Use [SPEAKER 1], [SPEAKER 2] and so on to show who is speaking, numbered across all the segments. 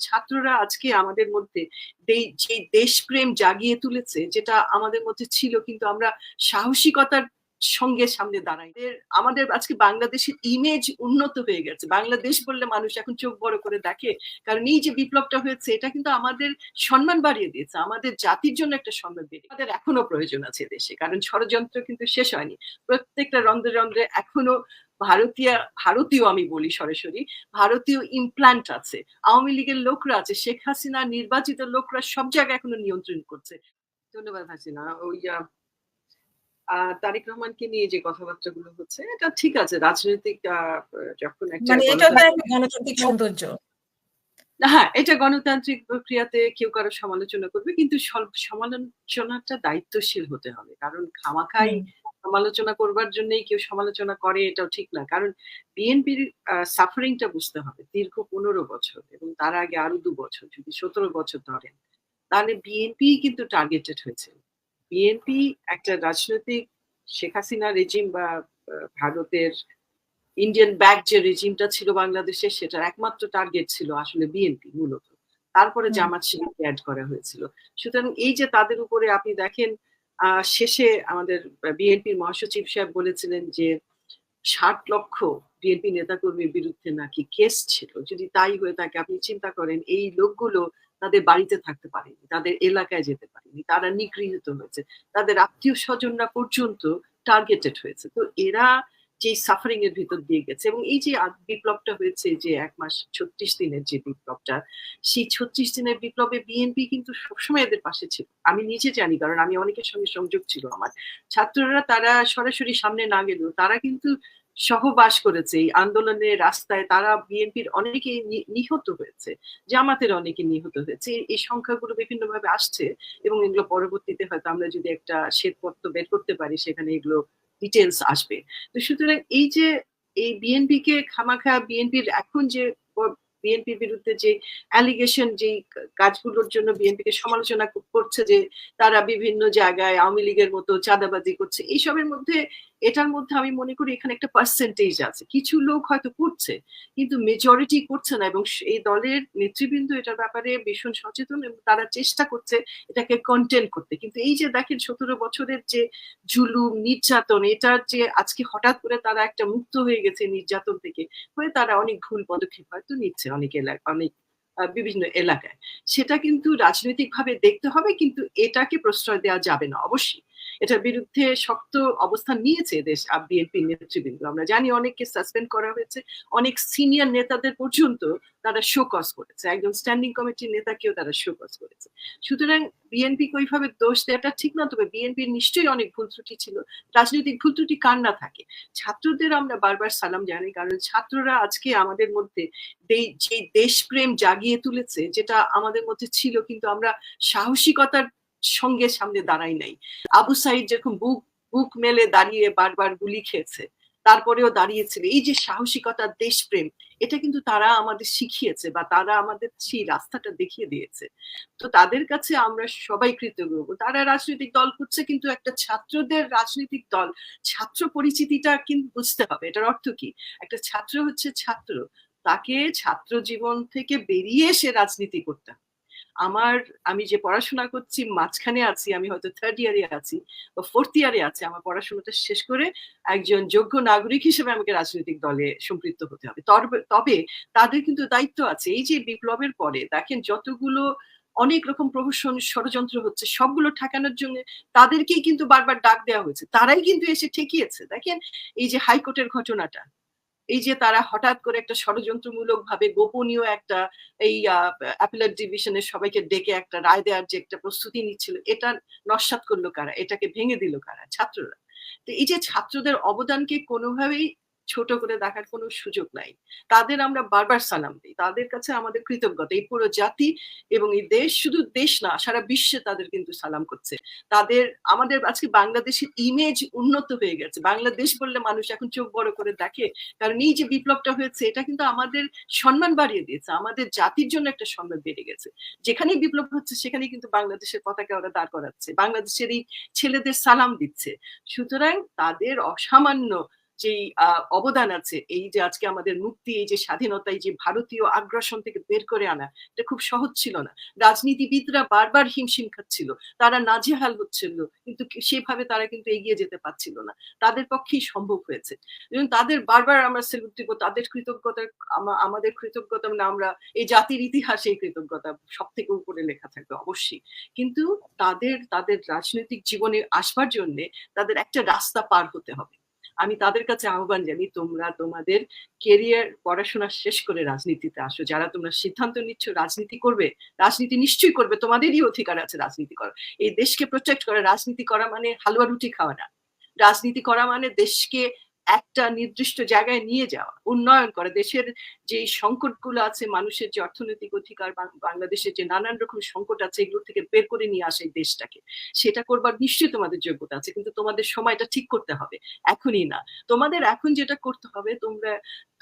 [SPEAKER 1] ছাত্ররা আজকে আমাদের মধ্যে যে দেশপ্রেম জাগিয়ে তুলেছে, যেটা আমাদের মধ্যে ছিল, কিন্তু আমরা সাহসিকতার সঙ্গে সামনে দাঁড়াই। আমাদের আজকে বাংলাদেশের ইমেজ উন্নত হয়ে গেছে। বাংলাদেশ বললে মানুষ এখন চোখ বড় করে দেখে। কারণ এই যে বিপ্লবটা হয়েছে, এটা কিন্তু আমাদের সম্মান বাড়িয়ে দিয়েছে। আমাদের জাতির জন্য একটা সম্মান বেড়ে আমাদের এখনও প্রয়োজন আছে দেশে। কারণ ষড়যন্ত্র কিন্তু শেষ হয়নি। প্রত্যেকটা রন্ধ্রে রন্ধ্রে এখনও ভারতীয় ভারতীয় আমি বলি সরাসরি ভারতীয় ইমপ্ল্যান্ট আছে আওয়ামী লীগের লোকরা আছে শেখ হাসিনা নির্বাচিত লোকরা সব জায়গায় এখনও নিয়ন্ত্রণ করছে ধন্যবাদ হাসিনা ওই তারেক রহমানকে নিয়ে যে কথাবার্তাগুলো হচ্ছে এটা ঠিক আছে রাজনৈতিক যখন একটা
[SPEAKER 2] মানে
[SPEAKER 1] গণতান্ত্রিক-
[SPEAKER 2] সৌন্দর্য
[SPEAKER 1] হ্যাঁ এটা গণতান্ত্রিক প্রক্রিয়াতে কেউ কারও সমালোচনা করবে কিন্তু সমালোচনাটা দায়িত্বশীল হতে হবে কারণ খামাখাই। সমালোচনা করবার জন্যই কেউ সমালোচনা করে এটাও ঠিক না। কারণ বিএনপির সাফারিংটা বুঝতে হবে দীর্ঘ পনেরো বছর এবং তার আগে আরও দু বছর যদি সতেরো বছর ধরেন তাহলে বিএনপি কিন্তু টার্গেটেড হয়েছে। বিএনপি একটা রাজনৈতিক শেখ হাসিনা রেজিম বা ভারতের ইন্ডিয়ান ব্যাক যে রেজিমটা ছিল বাংলাদেশে সেটার একমাত্র টার্গেট ছিল আসলে বিএনপি মূলত। তারপরে জামাত শিবিরকে অ্যাড করা হয়েছিল। সুতরাং এই যে তাদের উপরে আপনি দেখেন আহ, শেষে আমাদের বিএনপির মহাসচিব সাহেব বলেছিলেন যে, ষাট লক্ষ বিএনপি নেতাকর্মীর বিরুদ্ধে নাকি কেস ছিল। যদি তাই হয়ে থাকে, আপনি চিন্তা করেন, এই লোকগুলো তাদের বাড়িতে থাকতে পারেনি, তাদের এলাকায় যেতে পারেনি, তারা নিগৃহীত হয়েছে, তাদের আত্মীয় স্বজনরা পর্যন্ত টার্গেটেড হয়েছে। তো এরা যে সাফারিং এর ভিতর দিয়ে গেছে এবং এই যে বিপ্লবটা হয়েছে যে এক মাস ছত্রিশ দিনের যে বিপ্লবটা, সেই ছত্রিশ দিনের বিপ্লবে বিএনপি কিন্তু সবসময় এদের পাশে ছিল। আমি নিজে জানি, কারণ আমি অনেকের সঙ্গে সংযোগ ছিল আমার। ছাত্ররা তারা সরাসরি সামনে না গেলেও তারা কিন্তু সহবাস করেছে এই আন্দোলনের রাস্তায়। তারা বিএনপির অনেকে নিহত হয়েছে, জামাতের অনেকে নিহত হয়েছে। এই- সংখ্যাগুলো বিভিন্ন ভাবে আসছে এবং এগুলো পরবর্তীতে হয়তো আমরা যদি একটা শ্বেতপত্র বের করতে পারি, সেখানে এগুলো ডিটেলস আসবে। তো সুতরাং এই যে, এই বিএনপি কে খামাখা বিএনপির এখন যে বিএনপির বিরুদ্ধে যে অ্যালিগেশন যে কাজগুলোর জন্য বিএনপি কে সমালোচনা করছে যে, তারা বিভিন্ন জায়গায় আওয়ামী লীগের মতো চাঁদাবাজি করছে, এইসবের মধ্যে এটার মধ্যে আমি মনে করি এখানে একটা পার্সেন্টেজ আছে। কিছু লোক হয়তো করছে, কিন্তু মেজরিটি করছে না এবং এই দলের নেতৃবৃন্দ এটার ব্যাপারে ভীষণ সচেতন এবং তারা চেষ্টা করছে এটাকে কন্টেন্ট করতে। কিন্তু এই যে দেখেন সতেরো বছরের যে জুলুম, নির্যাতন, এটার যে আজকে হঠাৎ করে তারা একটা মুক্ত হয়ে গেছে নির্যাতন থেকে হয়ে তারা অনেক ভুল পদক্ষেপ হয়তো নিচ্ছে অনেক এলাকা অনেক বিভিন্ন এলাকায়। সেটা কিন্তু রাজনৈতিকভাবে দেখতে হবে, কিন্তু এটাকে প্রশ্রয় দেওয়া যাবে না, অবশ্যই। এটার বিরুদ্ধে শক্ত অবস্থান নিয়েছে দেশ বিএনপি নেতৃবৃন্দ। আমরা জানি অনেককে সাসপেন্ড করা হয়েছে। অনেক সিনিয়র নেতাদের পর্যন্ত তারা শোকজ করেছে। একজন স্ট্যান্ডিং কমিটির নেতাকেও তারা শোকজ করেছে। সুতরাং বিএনপি ওইভাবে দোষ দেওয়াটা ঠিক না, তবে বিএনপির নিশ্চয়ই অনেক ভুল ত্রুটি ছিল। রাজনৈতিক ভুল ত্রুটি কার না থাকে? ছাত্রদের আমরা বারবার সালাম জানাই, কারণ ছাত্ররা আজকে আমাদের মধ্যে যে দেশপ্রেম জাগিয়ে তুলেছে, যেটা আমাদের মধ্যে ছিল, কিন্তু আমরা সাহসিকতার সঙ্গে সামনে দাঁড়াই নাই। আবু সাইদ যেরকম বুক বুক মেলে দাঁড়িয়ে বারবার গুলি খেয়েছে, তারপরেও দাঁড়িয়েছিল। এই যে সাহসিকতা, দেশপ্রেম, এটা কিন্তু তারা আমাদের শিখিয়েছে বা তারা আমাদের সেই রাস্তাটা দেখিয়ে দিয়েছে। তো তাদের কাছে আমরা সবাই কৃতজ্ঞ। তারা রাজনৈতিক দল করছে কিন্তু একটা ছাত্রদের রাজনৈতিক দল, ছাত্র পরিচিতিটা কিন্তু বুঝতে হবে। এটার অর্থ কি? একটা ছাত্র হচ্ছে ছাত্র। তাকে ছাত্র জীবন থেকে বেরিয়ে এসে রাজনীতি করতে হবে। আমার, আমি যে পড়াশোনা করছি, মাঝখানে আছি, আমি হয়তো থার্ড ইয়ারে আছি বা ফোর্থ ইয়ারে আছি, আমার পড়াশোনাটা শেষ করে একজন যোগ্য নাগরিক হিসেবে আমাকে রাজনৈতিক দলে সম্পৃক্ত হতে হবে। তবে- তাদের কিন্তু দায়িত্ব আছে। এই যে বিপ্লবের পরে দেখেন যতগুলো অনেক রকম প্রহসন ষড়যন্ত্র হচ্ছে, সবগুলো ঠেকানোর জন্য তাদেরকেই কিন্তু বারবার ডাক দেওয়া হয়েছে। তারাই কিন্তু এসে ঠেকিয়েছে। দেখেন এই যে হাইকোর্টের ঘটনাটা এই যে তারা হঠাৎ করে একটা ষড়যন্ত্রমূলক ভাবে গোপনীয় একটা এই অ্যাপিলার ডিভিশনের সবাইকে ডেকে একটা রায় দেওয়ার যে একটা প্রস্তুতি নিচ্ছিল, এটা নস্বাত করল কারা? এটাকে ভেঙে দিল কারা? ছাত্ররা। তো এই যে ছাত্রদের অবদানকে কোনোভাবেই ছোট করে দেখার কোনো সুযোগ নাই। তাদের আমরা বারবার সালাম দিই। তাদের কাছে আমাদের কৃতজ্ঞতা। এই পুরো জাতি এবং এই দেশ শুধু দেশ না, সারা বিশ্বে তাদের কিন্তু সালাম করছে। তাদের, আমাদের আজকে বাংলাদেশের ইমেজ উন্নত হয়ে গেছে। বাংলাদেশ বললে মানুষ এখন চোখ বড় করে দেখে। কারণ এই যে বিপ্লবটা হয়েছে, এটা কিন্তু আমাদের সম্মান বাড়িয়ে দিয়েছে। আমাদের জাতির জন্য একটা সম্মান বেড়ে গেছে। যেখানেই বিপ্লব হচ্ছে সেখানে কিন্তু বাংলাদেশের পতাকা ওরা দাঁড় করাচ্ছে। বাংলাদেশের এই ছেলেদের সালাম দিচ্ছে। সুতরাং তাদের অসামান্য যেই অবদান আছে, এই যে আজকে আমাদের মুক্তি, এই যে স্বাধীনতা যে ভারতীয় আগ্রাসন থেকে বের করে আনা, এটা খুব সহজ ছিল না। রাজনীতিবিদরা বারবার হিমশিম খাচ্ছিল, তারা নাজেহাল হচ্ছিল, কিন্তু সেভাবে তারা কিন্তু এগিয়ে যেতে পারছিল না। তাদের পক্ষেই সম্ভব হয়েছে। এবং তাদের বারবার আমরা সেলুট দিব তাদের কৃতজ্ঞতার আমাদের কৃতজ্ঞতা মানে আমরা এই জাতির ইতিহাসে এই কৃতজ্ঞতা সব থেকে উপরে লেখা থাকবে, অবশ্যই। কিন্তু তাদের তাদের রাজনৈতিক জীবনে আসবার জন্য তাদের একটা রাস্তা পার হতে হবে। আমি তাদের কাছে আহ্বান জানি, তোমরা তোমাদের কেরিয়ার পড়াশোনা শেষ করে রাজনীতিতে আসো। যারা তোমরা সিদ্ধান্ত নিচ্ছ রাজনীতি করবে, রাজনীতি নিশ্চয়ই করবে, তোমাদেরই অধিকার আছে রাজনীতি করা এই দেশকে প্রোটেক্ট করা, রাজনীতি করা মানে হালুয়া রুটি খাওয়া না। রাজনীতি করা মানে দেশকে একটা নির্দিষ্ট জায়গায় নিয়ে যাওয়া, উন্নয়ন করা। দেশের যে সংকটগুলো আছে, মানুষের যে অর্থনৈতিক অধিকার বাংলাদেশের যে নানান রকম সংকট আছে, এগুলো থেকে বের করে নিয়ে আসে দেশটাকে। সেটা করবার নিশ্চয়ই তোমাদের যোগ্যতা আছে, কিন্তু তোমাদের সময়টা ঠিক করতে হবে, এখনই না। তোমাদের এখন যেটা করতে হবে, তোমরা,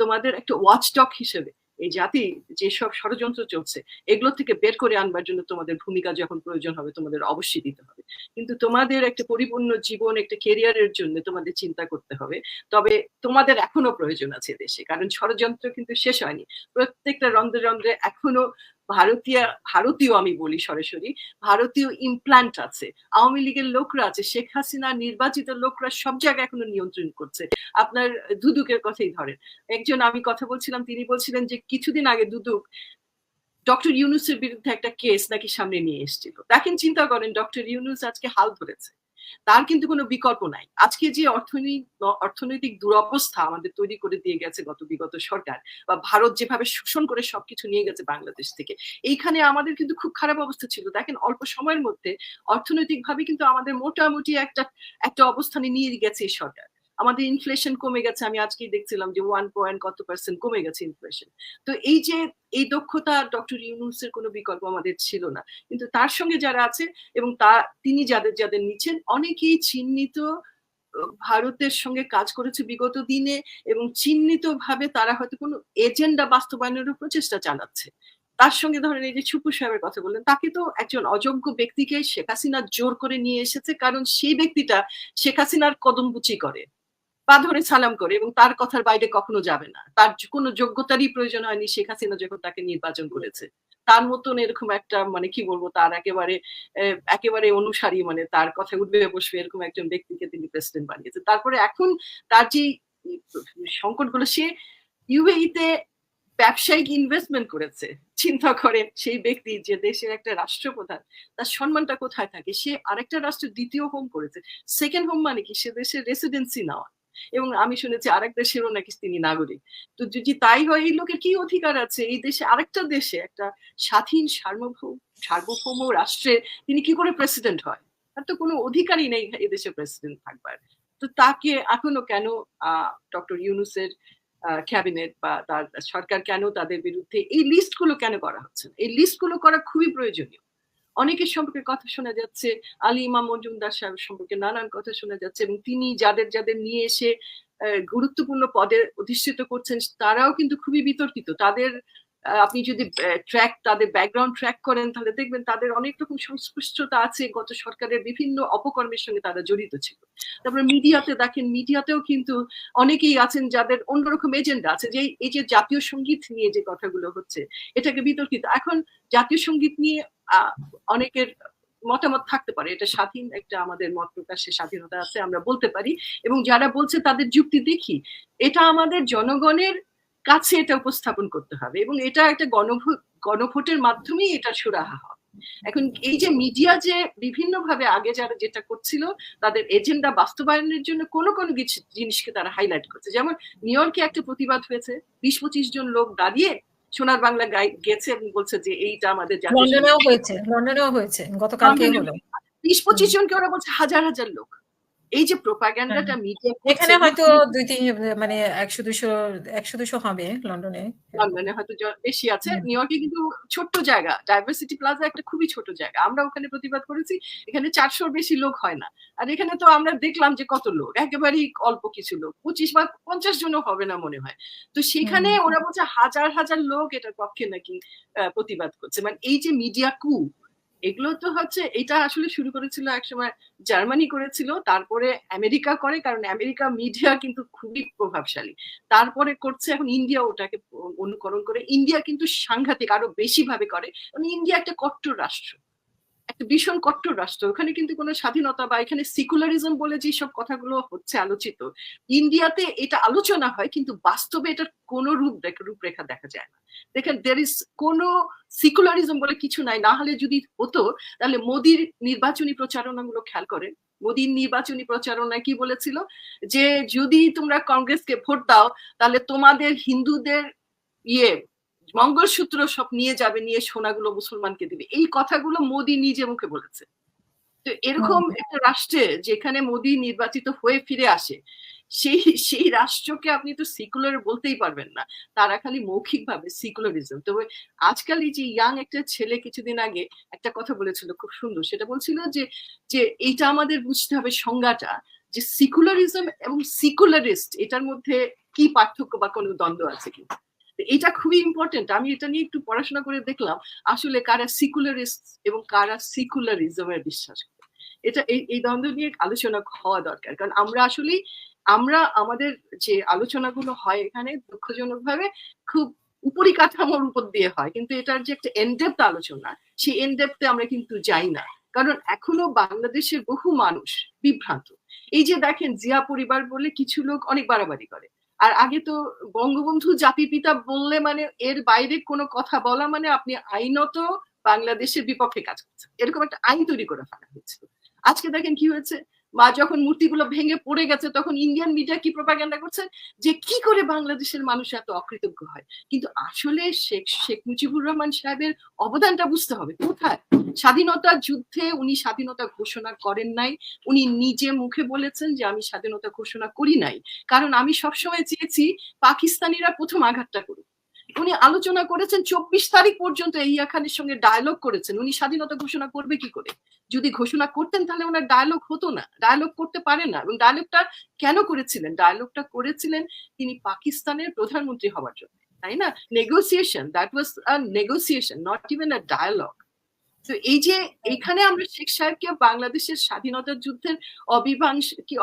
[SPEAKER 1] তোমাদের একটা ওয়াচডক হিসেবে, এই জাতি, যেসব ষড়যন্ত্র চলছে, এগুলো থেকে বের করে আনবার জন্য তোমাদের ভূমিকা যখন প্রয়োজন হবে, তোমাদের অবশ্যই দিতে হবে। কিন্তু তোমাদের একটা পরিপূর্ণ জীবন, একটা কেরিয়ারের জন্য তোমাদের চিন্তা করতে হবে। তবে তোমাদের এখনও প্রয়োজন আছে দেশে, কারণ ষড়যন্ত্র কিন্তু শেষ হয়নি। প্রত্যেকটা রন্ধ্রে রন্ধ্রে এখনও ভারতীয় ভারতীয় আমি বলি সরাসরি, ভারতীয় ইমপ্ল্যান্ট আছে। আওয়ামী লীগের লোকরা আছে, শেখ হাসিনা নির্বাচিত লোকরা সব জায়গায় এখনও নিয়ন্ত্রণ করছে। আপনার দুদুকের কথাই ধরেন। একজন আমি কথা বলছিলাম, তিনি বলছিলেন যে কিছুদিন আগে দুদুক ডক্টর ইউনুসের বিরুদ্ধে একটা কেস নাকি সামনে নিয়ে এসেছিল। দেখেন, চিন্তা করেন, ডক্টর ইউনুস আজকে হাল ধরেছে। তার কিন্তু কোনো বিকল্প নাই। আজকে যে অর্থনৈতিক অর্থনৈতিক দুরবস্থা আমাদের তৈরি করে দিয়ে গেছে গত বিগত সরকার বা ভারত যেভাবে শোষণ করে সবকিছু নিয়ে গেছে বাংলাদেশ থেকে, এইখানে আমাদের কিন্তু খুব খারাপ অবস্থা ছিল। দেখেন, অল্প সময়ের মধ্যে অর্থনৈতিক ভাবে কিন্তু আমাদের মোটামুটি একটা একটা অবস্থানে নিয়ে গেছে এই সরকার। আমাদের ইনফ্লেশন কমে গেছে, আমি আজকেই দেখছিলাম যে ওয়ান পয়েন্ট কত পার্সেন্ট কমে গেছে ইনফ্লেশন তো এই যে, এই দক্ষতা ডক্টর ইউনুসের কোনো বিকল্প আমাদের ছিল না। কিন্তু তার সঙ্গে যারা আছে এবং তা, তিনি যাদের যাদের নিচ্ছেন, অনেকেই চিহ্নিত ভারতের সঙ্গে কাজ করেছে বিগত দিনে এবং চিহ্নিত ভাবে তারা হয়তো কোনো এজেন্ডা বাস্তবায়নের প্রচেষ্টা চালাচ্ছে। তার সঙ্গে ধরেন এই যে ছুপু সাহেবের কথা বললেন, তাকে তো একজন অযোগ্য ব্যক্তিকে শেখ হাসিনা জোর করে নিয়ে এসেছে, কারণ সেই ব্যক্তিটা শেখ হাসিনার কদমবুচি করে। পা ধরে সালাম করে এবং তার কথার বাইরে কখনো যাবে না। তার কোনো যোগ্যতারই প্রয়োজন হয়নি, শেখ হাসিনা যখন তাকে নির্বাচন করেছে। তার মতন এরকম একটা মানে কি বলব, তার একেবারে একেবারে অনুসারী মানে তার কথা উঠবে বসবে এরকম একজন ব্যক্তিকে তিনি প্রেসিডেন্ট বানিয়েছে তারপরে এখন তার যে সংকটগুলো, সে ইউএইতে ব্যবসায়িক ইনভেস্টমেন্ট করেছে। চিন্তা করে সেই ব্যক্তি যে দেশের একটা রাষ্ট্রপ্রধান, তার সম্মানটা কোথায় থাকে? সে আরেকটা রাষ্ট্রের দ্বিতীয় হোম করেছে। সেকেন্ড হোম মানে কি? সে দেশের রেসিডেন্সি নেওয়া। এবং আমি শুনেছি আরেক দেশেরও নাকি তিনি নাগরিক। তো যদি তাই হয়, এই লোকের কি অধিকার আছে? এই দেশে, আরেকটা দেশে একটা স্বাধীন, সার্বভৌম সার্বভৌম রাষ্ট্রে তিনি কি করে প্রেসিডেন্ট হয়? তার তো কোনো অধিকারই নেই এই দেশে প্রেসিডেন্ট থাকবার। তো তাকে এখনও কেন ডক্টর ইউনুসের ক্যাবিনেট বা তার সরকার কেন তাদের বিরুদ্ধে এই লিস্টগুলো কেন করা হচ্ছে এই লিস্টগুলো করা খুবই প্রয়োজনীয়। অনেকের সম্পর্কে কথা শোনা যাচ্ছে। আলী ইমাম মজুমদার সাহেব সম্পর্কে নানান কথা শোনা যাচ্ছে এবং তিনি যাদের যাদের নিয়ে এসে গুরুত্বপূর্ণ পদে অধিষ্ঠিত করছেন, তারাও কিন্তু খুবই বিতর্কিত। তাদের আপনি যদি ট্র্যাক তাদের ব্যাকগ্রাউন্ড ট্র্যাক করেন, তাহলে দেখবেন তাদের অনেক রকম সংস্পৃষ্টতা আছে। গত সরকারের বিভিন্ন অপকর্মের সঙ্গে তারা জড়িত ছিল। তারপরে মিডিয়াতে দেখেন, মিডিয়াতেও কিন্তু অনেকেই আছেন যাদের অন্যরকম এজেন্ডা আছে। যে, এই যে জাতীয় সংগীত নিয়ে যে কথাগুলো হচ্ছে, এটাকে বিতর্কিত। এখন জাতীয় সংগীত নিয়ে অনেকের মতামত থাকতে পারে। এটা স্বাধীন একটা আমাদের মত প্রকাশের স্বাধীনতা আছে, আমরা বলতে পারি। এবং যারা বলছে তাদের যুক্তি দেখি। এটা আমাদের জনগণের কাছে এটা উপস্থাপন করতে হবে এবং এটা একটা গণভোট গণভোটের মাধ্যমেই এটা সুরাহা হবে। এখন এই যে মিডিয়া যে বিভিন্ন ভাবে আগে যারা যেটা করছিল তাদের এজেন্ডা বাস্তবায়নের জন্য কোনো কোনো কিছু জিনিসকে তারা হাইলাইট করছে। যেমন নিউ ইয়র্কে একটা প্রতিবাদ হয়েছে বিশ পঁচিশ জন লোক দাঁড়িয়ে সোনার বাংলা গাই গেছে এবং বলছে যে এইটা আমাদের
[SPEAKER 2] লন্ডনেও হয়েছে লন্ডনেও হয়েছে। গতকালকে হলো।
[SPEAKER 1] বিশ পঁচিশ জনকে ওরা বলছে হাজার হাজার লোক। এই যে প্রোপাগ্যান্ডাটা মিডিয়া
[SPEAKER 2] এখানে হয়তো দুই তিন মানে একশো দুশো একশো দুশো হবে লন্ডনে।
[SPEAKER 1] লন্ডনে হয়তো বেশি আছে। নিউ ইয়র্কে কিন্তু ছোট্ট জায়গা ডাইভার্সিটি প্লাজা একটা খুবই ছোট জায়গা। আমরা ওখানে প্রতিবাদ করেছি এখানে চারশোর বেশি লোক হয় না। আর এখানে তো আমরা দেখলাম যে কত লোক একেবারেই অল্প কিছু লোক পঁচিশ বা পঞ্চাশ জনও হবে না মনে হয়। তো সেখানে ওরা বলছে হাজার হাজার লোক এটার পক্ষে নাকি প্রতিবাদ করছে। মানে এই যে মিডিয়া কু এগুলো তো হচ্ছে, এটা আসলে শুরু করেছিল একসময় জার্মানি করেছিল, তারপরে আমেরিকা করে, কারণ আমেরিকা মিডিয়া কিন্তু খুবই প্রভাবশালী। তারপরে করছে এখন ইন্ডিয়া ওটাকে অনুকরণ করে। ইন্ডিয়া কিন্তু সাংঘাতিক, আরও বেশি ভাবে করে। কারণ ইন্ডিয়া একটা কট্টর রাষ্ট্র। একটা ভীষণ কট্টর রাষ্ট্র। ওখানে কিন্তু কোনো স্বাধীনতা বা এখানে সিকুলারিজম বলে যে সব কথাগুলো হচ্ছে আলোচিত, ইন্ডিয়াতে এটা আলোচনা হয় কিন্তু বাস্তবে এটার কোনো রূপ রূপরেখা দেখা যায় না। দেখেন দের ইজ কোনো সিকুলারিজম বলে কিছু নাই। না হলে যদি হতো, তাহলে মোদির নির্বাচনী প্রচারণাগুলো খেয়াল করেন। মোদির নির্বাচনী প্রচারণায় কি বলেছিল? যে যদি তোমরা কংগ্রেসকে ভোট দাও, তাহলে তোমাদের হিন্দুদের ইয়ে মঙ্গলসূত্র সব নিয়ে যাবে নিয়ে সোনাগুলো মুসলমানকে দিবে। এই কথাগুলো মোদি নিজে মুখে বলেছে। তো এরকম একটা রাষ্ট্রে যেখানে মোদি নির্বাচিত হয়ে ফিরে আসে সেই সেই রাষ্ট্রকে আপনি তো সিকুলার বলতেই পারবেন না। তারা খালি মৌখিকভাবে সিকুলারিজম তবে আজকাল এই যে ইয়াং একটা ছেলে কিছুদিন আগে একটা কথা বলেছিল খুব সুন্দর। সেটা বলছিল যে যে এইটা আমাদের বুঝতে হবে সংজ্ঞাটা যে সিকুলারিজম এবং সিকুলারিস্ট এটার মধ্যে কি পার্থক্য বা কোনো দ্বন্দ্ব আছে কি এটা খুবই ইম্পর্টেন্ট আমি এটা নিয়ে একটু পড়াশোনা করে দেখলাম, আসলে কারা সিকুলারিস্ট এবং কারা সিকুলারিজমের বিশ্বাস এটা এই এই দ্বন্দ্ব নিয়ে আলোচনা হওয়া দরকার। কারণ আমরা আসলে আমরা আমাদের যে আলোচনাগুলো হয় এখানে দুঃখজনক ভাবে খুব উপরি কাঠামোর উপর দিয়ে হয়। কিন্তু এটার যে একটা এনডেপথ আলোচনা, সেই এনডেপথে আমরা কিন্তু যাই না। কারণ এখনও বাংলাদেশের বহু মানুষ বিভ্রান্ত। এই যে দেখেন, জিয়া পরিবার বলে কিছু লোক অনেক বাড়াবাড়ি করে। আর আগে তো বঙ্গবন্ধু জাতির পিতা বললে মানে এর বাইরে কোনো কথা বলা মানে আপনি আইনত বাংলাদেশের বিপক্ষে কাজ করছেন। এরকম একটা আইন তৈরি করে ফেলা হয়েছিল। আজকে দেখেন কি হয়েছে? মা যখন মূর্তিগুলো ভেঙে পড়ে গেছে, তখন ইন্ডিয়ান মিডিয়া কি প্রপাগান্ডা করছে? যে কি করে বাংলাদেশের মানুষ এত অকৃতজ্ঞ হয়? কিন্তু আসলে শেখ শেখ মুজিবুর রহমান সাহেবের অবদানটা বুঝতে হবে। কোথায়? স্বাধীনতা যুদ্ধে উনি স্বাধীনতা ঘোষণা করেন নাই। উনি নিজে মুখে বলেছেন যে আমি স্বাধীনতা ঘোষণা করি নাই। কারণ আমি সবসময় চেয়েছি পাকিস্তানিরা প্রথম আঘাতটা করুক। উনি আলোচনা করেছেন, চব্বিশ তারিখ পর্যন্ত ইয়া খানের সঙ্গে ডায়লগ করেছেন। উনি স্বাধীনতা ঘোষণা করবে কি করে? যদি ঘোষণা করতেন তাহলে ওনার ডায়লগ হতো না। ডায়লগ করতে পারে না। এবং ডায়লগটা কেন করেছিলেন? ডায়লগটা করেছিলেন তিনি পাকিস্তানের প্রধানমন্ত্রী হওয়ার জন্য, তাই না? Negotiation that was a negotiation not even a dialogue তো এই যে এখানে আমরা শেখ সাহেবকে বাংলাদেশের স্বাধীনতার যুদ্ধের অবিভাংশ কি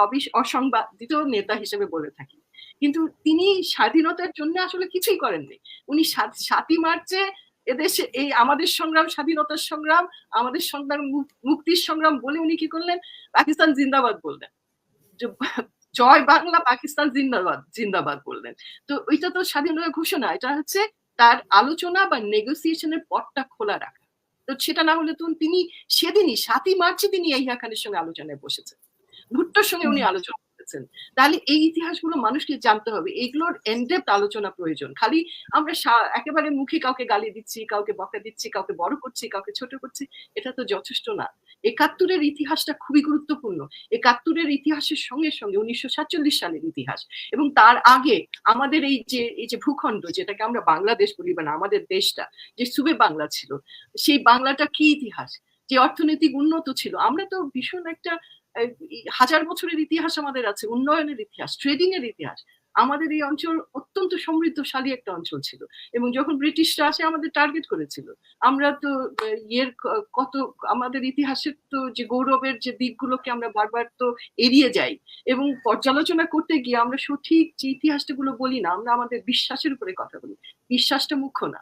[SPEAKER 1] অসংবাদিত নেতা হিসেবে বলে থাকি। কিন্তু তিনি স্বাধীনতার জন্য আসলে কিছুই করেননি। উনি সাতই মার্চে এদেশে এই আমাদের সংগ্রাম স্বাধীনতার সংগ্রাম আমাদের সংগ্রাম মুক্তির সংগ্রাম বলে উনি কি করলেন? পাকিস্তান জিন্দাবাদ বললেন। জয় বাংলা পাকিস্তান জিন্দাবাদ জিন্দাবাদ বললেন। তো ওইটা তো স্বাধীনতা ঘোষণা। এটা হচ্ছে তার আলোচনা বা নেগোসিয়েশনের পথটা খোলা রাখা। তো সেটা না হলে তো তিনি সেদিনই সাতই মার্চে তিনি ইয়া খানের সঙ্গে আলোচনায় বসেছেন। ভুট্টোর সঙ্গে উনি আলোচনা করেছেন তাহলে এই ইতিহাসগুলো মানুষকে জানতে হবে। এগুলোর এনডেপথ আলোচনা প্রয়োজন। খালি আমরা একেবারে মুখে কাউকে গালি দিচ্ছি, কাউকে বকা দিচ্ছি, কাউকে বড় করছি, কাউকে ছোট করছি, এটা তো যথেষ্ট না। একাত্তরের ইতিহাসটা খুবই গুরুত্বপূর্ণ। একাত্তরের ইতিহাসের সঙ্গে সঙ্গে উনিশশো সাতচল্লিশ সালের ইতিহাস এবং তার আগে আমাদের এই যে এই যে ভূখণ্ড যেটাকে আমরা বাংলাদেশ বলি বা আমাদের দেশটা, যে সুবে বাংলা ছিল, সেই বাংলাটা কি ইতিহাস? যে অর্থনৈতিক উন্নত ছিল। আমরা তো ভীষণ একটা হাজার বছরের ইতিহাস আমাদের আছে, উন্নয়নের ইতিহাস ট্রেডিং এর ইতিহাস। আমাদের এই অঞ্চল অত্যন্ত সমৃদ্ধশালী একটা অঞ্চল ছিল এবং যখন ব্রিটিশরা আসে আমাদের টার্গেট করেছিল। আমরা তো ইয়ের কত, আমাদের ইতিহাসের তো যে গৌরবের যে দিকগুলোকে আমরা বারবার তো এড়িয়ে যাই এবং পর্যালোচনা করতে গিয়ে আমরা সঠিক যে ইতিহাসটা গুলো বলি না, আমরা আমাদের বিশ্বাসের উপরে কথা বলি। বিশ্বাসটা মুখ্য না।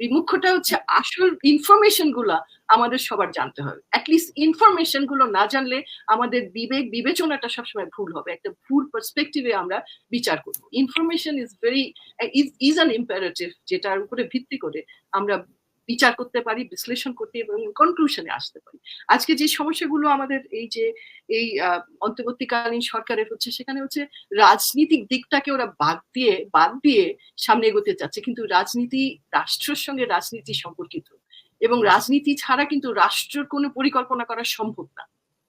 [SPEAKER 1] এই মুখ্যটা হচ্ছে আসল ইনফরমেশনগুলা আমাদের সবার জানতে হবে। অ্যাটলিস্ট ইনফরমেশনগুলো না জানলে আমাদের বিবেক বিবেচনাটা সবসময় ভুল হবে। একটা ভুল পার্সপেক্টিভে আমরা বিচার করব। Information is very is an imperative যেটার উপরে ভিত্তি করে আমরা বিচার করতে পারি, বিশ্লেষণ করতে এবং কনক্লুশনে আসতে পারি। আজকে যে সমস্যাগুলো আমাদের এই যে, এই অন্তর্বর্তীকালীন সরকারের হচ্ছে, সেখানে হচ্ছে রাজনীতিক দিকটাকে ওরা বাদ দিয়ে বাদ দিয়ে সামনে এগোতে চাচ্ছে। কিন্তু রাজনীতি রাষ্ট্রের সঙ্গে রাজনীতি সম্পর্কিত। এবং রাজনীতি ছাড়া কিন্তু রাষ্ট্রের কোনো পরিকল্পনা করা সম্ভব না।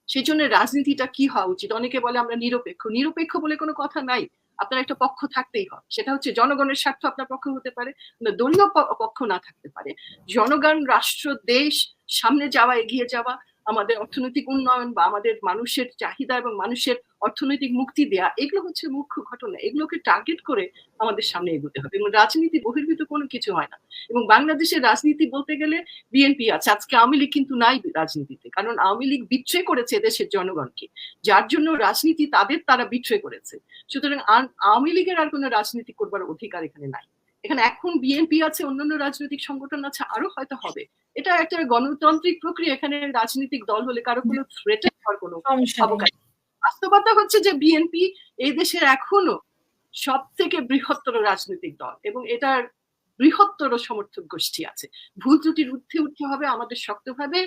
[SPEAKER 1] সেই জন্য রাজনীতিটা কি হওয়া উচিত? অনেকে বলে আমরা নিরপেক্ষ। নিরপেক্ষ বলে কোনো কথা নাই। আপনার একটা পক্ষ থাকতেই হবে। সেটা হচ্ছে জনগণের স্বার্থ আপনার পক্ষ হতে পারে দলীয় পক্ষ না থাকতে পারে। জনগণ, রাষ্ট্র, দেশ, সামনে যাওয়া, এগিয়ে যাওয়া আমাদের অর্থনৈতিক উন্নয়ন বা আমাদের মানুষের চাহিদা এবং মানুষের অর্থনৈতিক মুক্তি দেয়া, এগুলো হচ্ছে মুখ্য ঘটনা। এগুলোকে টার্গেট করে আমাদের সামনে এগোতে হবে এবং রাজনীতি বহির্ভূত কোনো কিছু হয় না। এবং বাংলাদেশের রাজনীতি বলতে গেলে বিএনপি আছে। আজকে আওয়ামী লীগ কিন্তু নাই রাজনীতিতে। কারণ আওয়ামী লীগ বিচ্ছয় করেছে দেশের জনগণকে। যার জন্য রাজনীতি তাদের তারা বিচ্ছয় করেছে। সুতরাং আওয়ামী লীগের আর কোনো রাজনীতি করবার অধিকার এখানে নাই। এখানে এখন বিএনপি আছে অন্যান্য রাজনৈতিক সংগঠন আছে আরও হয়তো হবে। এটা একটা গণতান্ত্রিক প্রক্রিয়া এখানে রাজনৈতিক দল হলে কারও কোনো থ্রেটেন হওয়ার কোনো অবকাশ বাস্তবতা হচ্ছে যে বিএনপি এই দেশের এখনও সব থেকে বৃহত্তর রাজনৈতিক দল এবং এটার বৃহত্তর সমর্থক গোষ্ঠী আছে। ভুল ত্রুটির উঠতে উঠতে হবে আমাদের শক্তভাবে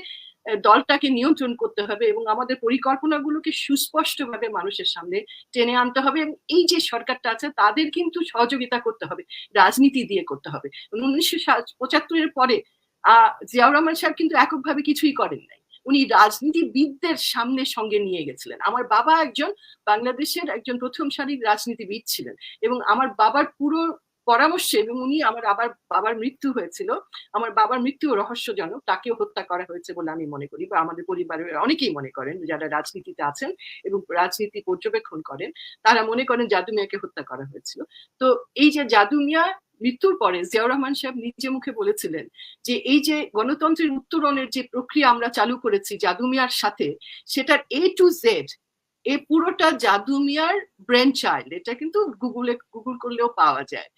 [SPEAKER 1] দলটাকে নিয়ন্ত্রণ করতে হবে এবং আমাদের পরিকল্পনাগুলোকে সুস্পষ্টভাবে মানুষের সামনে টেনে আনতে হবে এবং এই যে সরকারটা আছে, তাদের কিন্তু সহযোগিতা করতে হবে, রাজনীতি দিয়ে করতে হবে। উনিশশো পঁচাত্তরের পরে আহ জিয়াউর রহমান সাহেব কিন্তু এককভাবে কিছুই করেন নাই। উনি রাজনীতিবিদদের সামনে সঙ্গে নিয়ে গেছিলেন। আমার বাবা একজন বাংলাদেশের একজন প্রথম সারির রাজনীতিবিদ ছিলেন এবং আমার বাবার পুরো পরামর্শে এবং উনি আমার আবার বাবার মৃত্যু হয়েছিল, আমার বাবার মৃত্যু রহস্যজনক, তাকেও হত্যা করা হয়েছে বলে আমি মনে করি বা আমাদের পরিবারের অনেকেই মনে করেন, যারা রাজনীতিতে আছেন এবং রাজনীতি পর্যবেক্ষণ করেন, তারা মনে করেন জাদু মিয়াকে হত্যা করা হয়েছিল। তো এই যে জাদু মিয়া মৃত্যুর পরে জিয়াউর রহমান সাহেব নিজে মুখে বলেছিলেন যে এই যে গণতন্ত্রের উত্তরণের যে প্রক্রিয়া আমরা চালু করেছি জাদু মিয়ার সাথে, সেটার এ টু জেড এ পুরোটা জাদু মিয়ার ব্রেন চাইল্ড এটা কিন্তু গুগলে গুগল করলেও পাওয়া যায়।